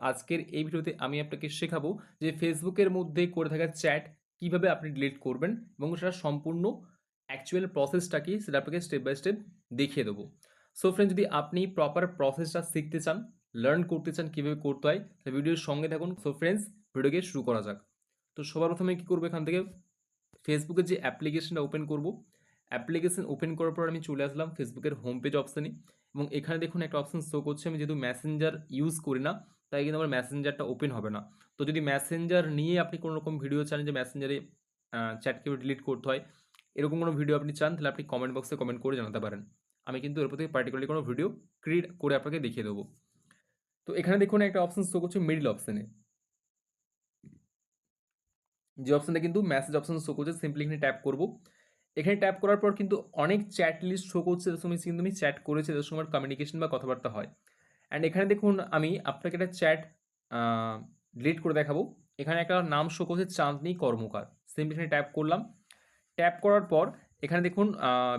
আজকের এই ভিডিওতে আমি আপনাকে শেখাবো যে ফেসবুকের মধ্যে করে থাকা চ্যাট কীভাবে আপনি ডিলিট করবেন এবং সেটা সম্পূর্ণ অ্যাকচুয়াল প্রসেসটা কি সেটা আপনাকে স্টেপ বাই স্টেপ দেখিয়ে দেবো। সো ফ্রেন্ড যদি আপনি প্রপার প্রসেসটা শিখতে চান লার্ন করতে চান কীভাবে করতে হয়, তাহলে ভিডিওর সঙ্গে থাকুন। সো ফ্রেন্ডস ভিডিওকে শুরু করা যাক। তো সবার প্রথমে কী করব এখান থেকে? ফেসবুকের যে অ্যাপ্লিকেশনটা ওপেন করব। অ্যাপ্লিকেশন ওপেন করার পর আমি চলে আসলাম ফেসবুকের হোম পেজ অপশানে এবং এখানে দেখুন একটা অপশান শো করছে। আমি যেহেতু মেসেঞ্জার ইউজ করি না তাই কিন্তু আমার মেসেঞ্জারটা ওপেন হবে না। তো যদি মেসেঞ্জার নিয়ে আপনি কোনো রকম ভিডিও চান যে মেসেঞ্জারে চ্যাট কীভাবে ডিলিট করতে হয়, এরকম কোনো ভিডিও আপনি চান, তাহলে আপনি কমেন্ট বক্সে কমেন্ট করে জানাতে পারেন। আমি কিন্তু এর প্রতি পার্টিকুলারলি কোনো ভিডিও ক্রিয়েট করে আপনাকে দেখিয়ে দেবো। তো এখানে দেখুন একটা অপশান শো করছে মিডিল অপশানে যে অপশানটা কিন্তু মেসেজ অপশান শো করছে সিম্পলি এখানে ট্যাপ করব। এখানে ট্যাপ করার পর কিন্তু অনেক চ্যাট লিস্ট শো করছে যাদের সঙ্গে কিন্তু আমি চ্যাট করেছি যাদের সঙ্গে কমিউনিকেশন বা কথাবার্তা হয়। অ্যান্ড এখানে দেখুন, আমি আপনাকে একটা চ্যাট ডিলিট করে দেখাবো। এখানে একটা নাম শো করছে চাঁদনি কর্মকার। সিম্পলি এখানে ট্যাপ করলাম। ট্যাপ করার পর এখানে দেখুন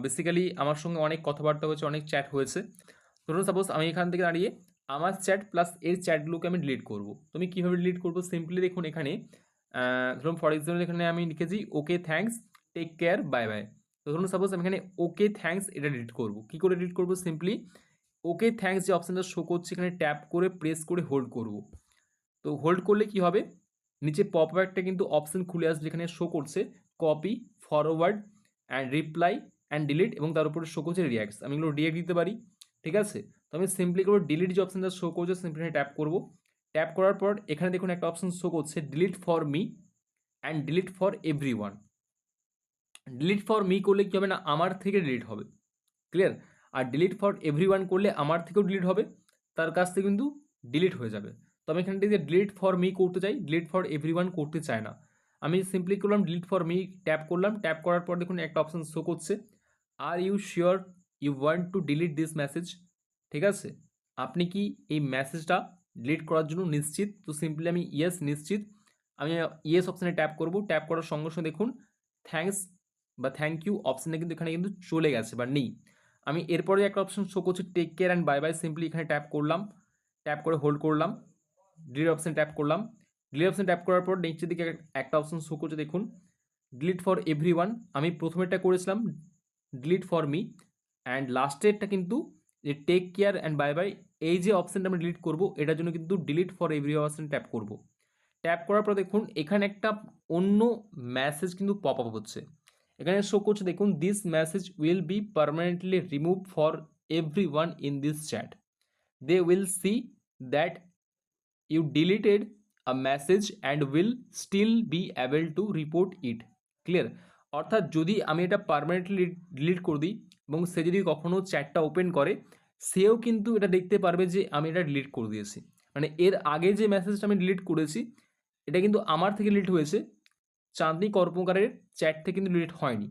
বেসিক্যালি আমার সঙ্গে অনেক কথাবার্তা হয়েছে, অনেক চ্যাট হয়েছে। ধরুন সাপোজ আমি এখান থেকে দাঁড়িয়ে আমার চ্যাট প্লাস এর চ্যাটগুলোকে আমি ডিলিট করব। তো আমি কীভাবে ডিলিট করব? সিম্পলি দেখুন এখানে ধরুন ফর এক্সাম্পল এখানে আমি লিখেছি okay thanks take care bye bye তো ধরুন সাপোজ আমি এখানে ওকে থ্যাঙ্কস এটা ডিলিট করব। কী করে ডিলিট করব? সিম্পলি ওকে থ্যাঙ্কস যে অপশানটা শো করছে, এখানে ট্যাপ করে প্রেস করে হোল্ড করব। তো হোল্ড করলে কি হবে? নিচে পপ একটা কিন্তু অপশান খুলে আসবে যেখানে শো করছে copy forward and reply and delete এবং তার উপরে শো করছে রিয়াক্টস আমি এগুলো রিয়াক্ট দিতে পারি, ঠিক আছে? তো আমি সিম্পলি করব ডিলিট যে অপশানটা শো করছে সিম্পলি ট্যাপ করব। ট্যাপ করার পর এখানে দেখুন একটা অপশান শো করছে delete for me and delete for everyone delete for me করলে কী হবে না? আমার থেকে ডিলিট হবে। ক্লিয়ার আর ডিলিট ফর এভরি করলে আমার থেকেও ডিলিট হবে, তার কাছ থেকে কিন্তু ডিলিট হয়ে যাবে। তো আমি এখান থেকে ডিলিট ফর মি করতে চাই ডিলিট ফর এভরি করতে চাই না। আমি সিম্পলি করলাম ডিলিট ফর মি ট্যাপ করলাম ট্যাপ করার পর দেখুন একটা অপশান শো করছে। Are you sure you want to delete this message ঠিক আছে? আপনি কি এই মেসেজটা ডিলিট করার জন্য নিশ্চিত? তো সিম্পলি আমি ইয়েস নিশ্চিত। আমি ইয়েস অপশানে ট্যাপ করব। ট্যাপ করার সঙ্গে সঙ্গে দেখুন থ্যাঙ্কস বা থ্যাংক ইউ অপশানে কিন্তু এখানে কিন্তু চলে গেছে বা নেই। আমি এরপরে একটা অপশান শো করছি take care and bye bye simply এখানে ট্যাপ করলাম। ট্যাপ করে হোল্ড করলাম। ডিলিট অপশান ট্যাপ করলাম। ডিলিট অপশান ট্যাপ করার পর নিচের দিকে একটা অপশান শো করছে, দেখুন। ডিলিট ফর এভরি ওয়ান আমি প্রথমেরটা করেছিলাম। ডিলিট ফর মি অ্যান্ড লাস্টেরটা কিন্তু যে take care and bye bye এই যে অপশানটা আমি ডিলিট করব, এটার জন্য কিন্তু delete for every option tap করব। ট্যাপ করার পর দেখুন, এখানে একটা অন্য মেসেজ কিন্তু পপ আপ হচ্ছে। এখানে শো করছে, দেখুন this message will be permanently remove for everyone in this chat they will see that you deleted a message and will still be able to report it clear অর্থাৎ যদি আমি এটা permanently delete করে দিই এবং সে যদি কখনও চ্যাটটা ওপেন করে, সেও কিন্তু এটা দেখতে পারবে যে আমি এটা ডিলিট করে দিয়েছি। মানে এর আগে যে মেসেজটা আমি ডিলিট করেছি, এটা কিন্তু আমার থেকে ডিলিট হয়েছে। চাঁদনি কর্মকারের চ্যাট থেকে কিন্তু ডিলিট হয়নি।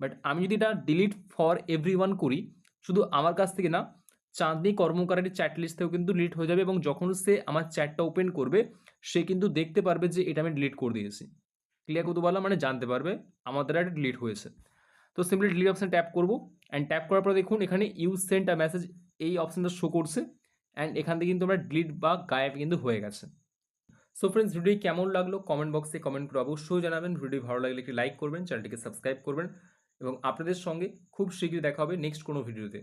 বাট আমি যদি এটা ডিলিট ফর এভরি করি, শুধু আমার কাছ থেকে না, চাঁদনি কর্মকারের চ্যাট লিস্ট থেকেও কিন্তু ডিলিট হয়ে যাবে এবং যখন সে আমার চ্যাটটা ওপেন করবে, সে কিন্তু দেখতে পারবে যে এটা আমি ডিলিট করে দিয়েছি। ক্লিয়ার করতে পারলাম মানে জানতে পারবে আমার দ্বারা এটা ডিলিট হয়েছে। তো সিম্পলি ডিলিট অপশান ট্যাপ করব অ্যান্ড ট্যাপ করার পর দেখুন এখানে ইউজ সেন্ট আ মেসেজ এই অপশানটা শো করছে অ্যান্ড এখান থেকে কিন্তু আমরা ডিলিট বা গায়েব কিন্তু হয়ে গেছে। সো ফ্রেন্ডস ভিডিও কেমন লাগল? কমেন্ট বক্সে কমেন্ট করে অবশ্যই জানাবেন। ভিডিও ভালো লাগলে একটি লাইক করবেন চ্যানেলটিকে সাবস্ক্রাইব করবেন এবং আপনাদের সঙ্গে খুব শীঘ্রই দেখা হবে নেক্সট কোনো ভিডিওতে